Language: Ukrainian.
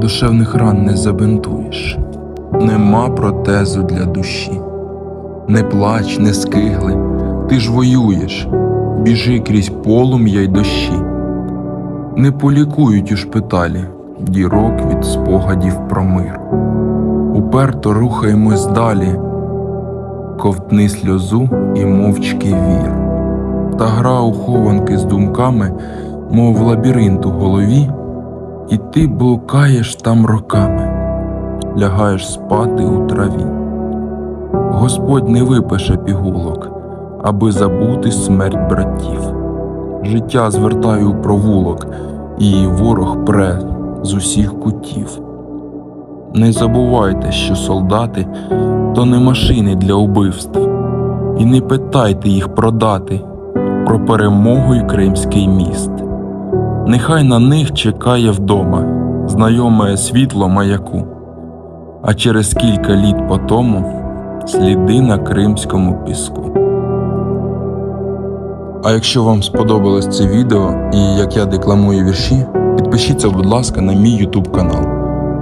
душевних ран не забинтуєш, нема протезу для душі. Не плач, не скигли, ти ж воюєш, біжи крізь полум'я й дощі. Не полікують у шпиталі дірок від спогадів про мир. Уперто рухаємось далі, ковтни сльозу і мовчки вір. Та гра у хованки з думками, мов лабіринт у голові, і ти блукаєш там роками, лягаєш спати у траві. Господь не випише пігулок, аби забути смерть братів. Життя звертає у провулок, і ворог пре з усіх кутів. Не забувайте, що солдати то не машини для убивств, і не питайте їх продати про перемогу й Кримський міст. Нехай на них чекає вдома знайоме світло маяку, а через кілька літ по тому сліди на кримському піску. А якщо вам сподобалось це відео і як я декламую вірші, підпишіться, будь ласка, на мій YouTube канал.